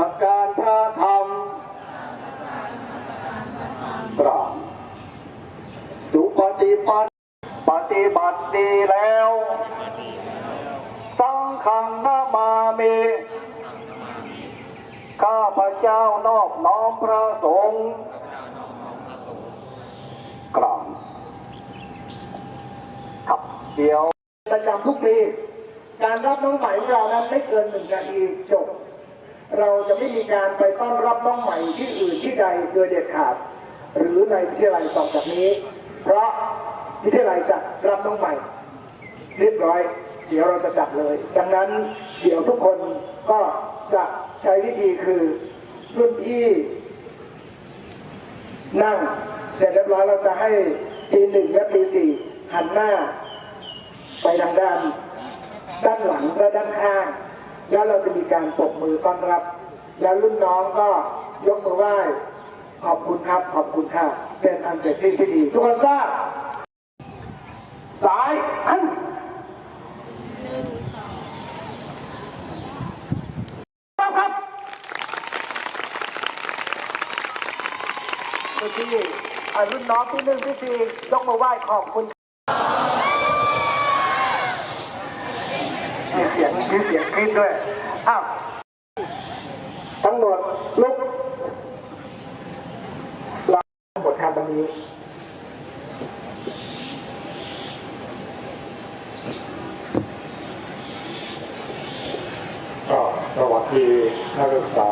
ระธรรมตราบสุปฏิปันปฏิบัติดีแล้ว สังฆังนามามิข้าพเจ้านอบน้อมพระสงฆ์กราบครับเดี๋ยวประจำทุกปี การรับน้องใหม่ของเรานั้นไม่เกินหนึ่งนาทีจบ เราจะไม่มีการไปต้อนรับน้องใหม่ที่อื่นที่ใดโดยเด็ดขาด หรือในวิทยาลัยต่อจากนี้ เพราะวิทยาลัยจะรับน้องใหม่ เรียบร้อย เดี๋ยวเราจะจับเลย ดังนั้นเดี๋ยวทุกคนก็จะใช้วิธีคือรุ่นพี่นั่งเสร็จเรียบร้อยเราจะให้ปีหนึ่งและปีสี่หันหน้า ไปทางด้าน ด้านหลังและด้านข้าง แล้วเราจะมีการปรบมือต้อนรับ แล้วรุ่นน้องก็ยกมือไหว้ขอบคุณครับ ขอบคุณค่ะเป็นอันเสร็จสิ้นพิธีทุกคนทราบสายอันครับครับเมื่อกี้อะรุ่นน้องที่หนึ่งที่สี่ยกมือไหว้ขอบคุณียงมีเสียงคลิปด้วย อ้าวตำรวจลุกเราหมดทำตรงนี้ก็สวัสดีนักศึกษา